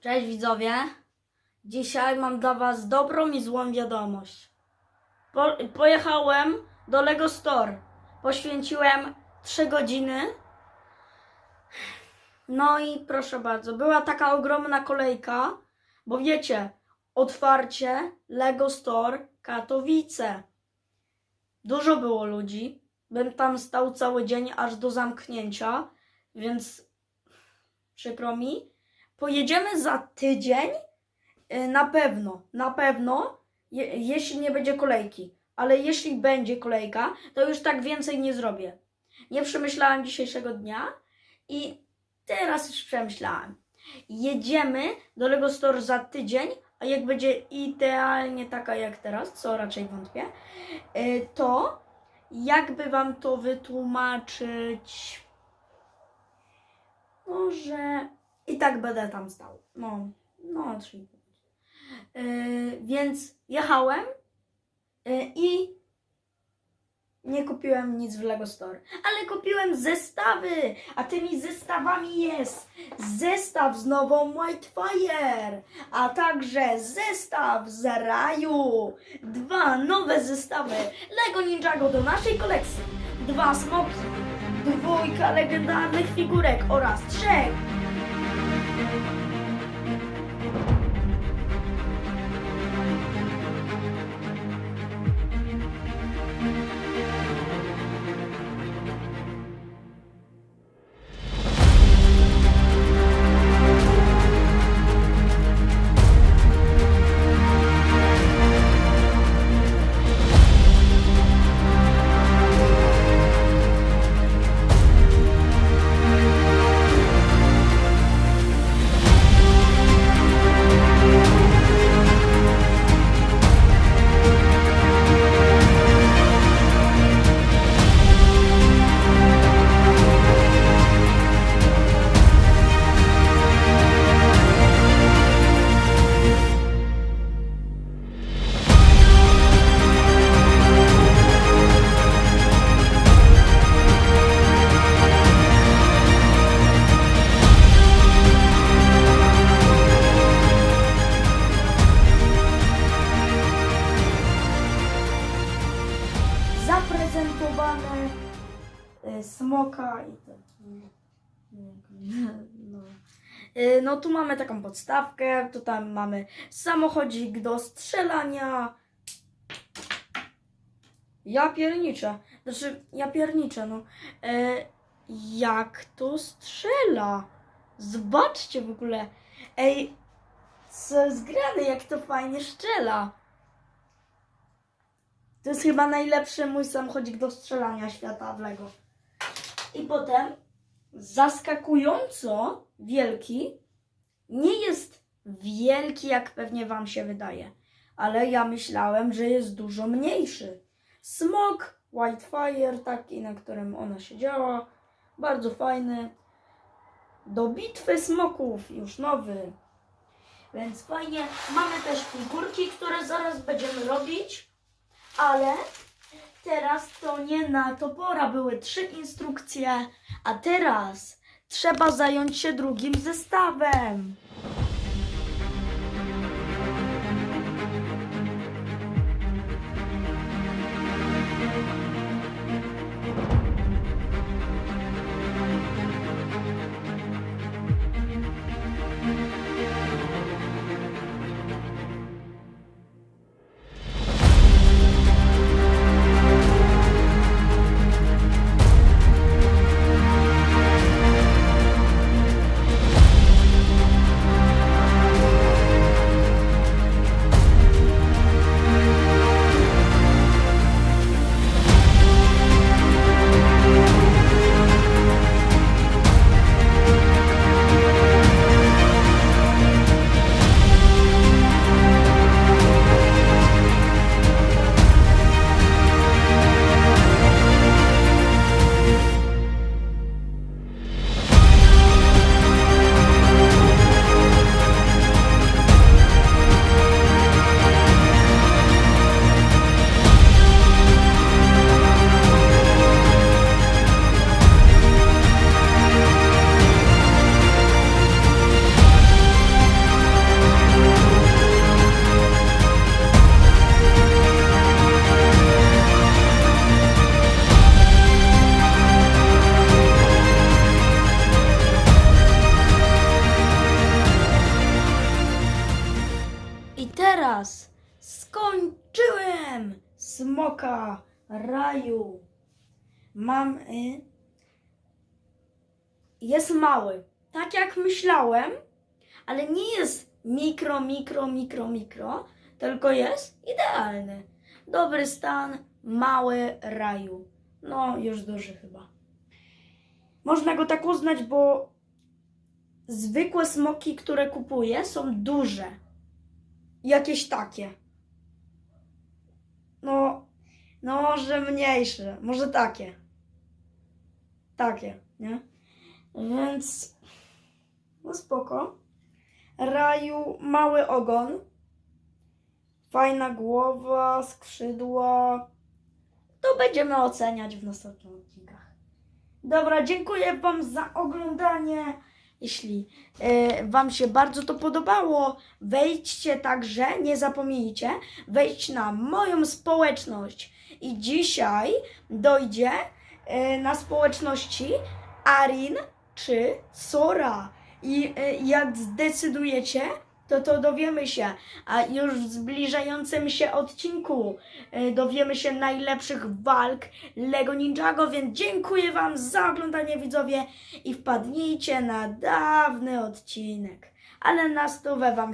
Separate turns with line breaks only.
Cześć widzowie. Dzisiaj mam dla was dobrą i złą wiadomość. Po, pojechałem do Lego Store. Poświęciłem 3 godziny. No i proszę bardzo, była taka ogromna kolejka, bo wiecie, otwarcie Lego Store Katowice. Dużo było ludzi. Bym tam stał cały dzień aż do zamknięcia, więc przykro mi. Pojedziemy za tydzień y, na pewno, na pewno, je, jeśli nie będzie kolejki. Ale jeśli będzie kolejka, to już tak więcej nie zrobię. Nie przemyślałem dzisiejszego dnia i teraz już przemyślałem. Jedziemy do Lego Store za tydzień, a jak będzie idealnie taka jak teraz, co raczej wątpię, y, to jakby wam to wytłumaczyć, może i tak będę tam stał. No, no, 3,5. Yy, więc jechałem yy, i nie kupiłem nic w Lego Store, ale kupiłem zestawy, a tymi zestawami jest zestaw z nową Whitefire, a także zestaw z raju, dwa nowe zestawy Lego Ninjago do naszej kolekcji, dwa smoki, dwójka legendarnych figurek oraz trzech zaprezentowane y, smoka i to. No. Y, no tu mamy taką podstawkę, tutaj mamy samochodzik do strzelania. Ja pierniczę. Znaczy, ja pierniczę, no. E, jak to strzela? Zobaczcie w ogóle. Ej, co jest grane, jak to fajnie strzela. To jest chyba najlepszy mój samochodzik do strzelania świata w Lego. I potem zaskakująco wielki. Nie jest wielki, jak pewnie Wam się wydaje, ale ja myślałem, że jest dużo mniejszy. Smok Whitefire, taki, na którym ona siedziała. Bardzo fajny. Do bitwy smoków, już nowy. Więc fajnie. Mamy też figurki, które zaraz będziemy robić. Ale teraz to nie na to pora. Były trzy instrukcje, a teraz trzeba zająć się drugim zestawem. I teraz skończyłem smoka raju. Mam. Y, jest mały. Tak jak myślałem, ale nie jest mikro, mikro, mikro, mikro, tylko jest idealny. Dobry stan, mały raju. No, już duży chyba. Można go tak uznać, bo zwykłe smoki, które kupuję, są duże. Jakieś takie. No, no może mniejsze, może takie. Takie, nie? Więc, no spoko. Raju, mały ogon. Fajna głowa, skrzydła. To będziemy oceniać w następnych odcinkach. Dobra, dziękuję Wam za oglądanie. Jeśli e, Wam się bardzo to podobało, wejdźcie także, nie zapomnijcie, wejdź na moją społeczność. I dzisiaj dojdzie e, na społeczności Arin czy Sora. I e, jak zdecydujecie, to to dowiemy się. A już w zbliżającym się odcinku e, dowiemy się najlepszych walk Lego Ninjago, więc dziękuję Wam za oglądanie widzowie i wpadnijcie na dawny odcinek. Ale na stówę Wam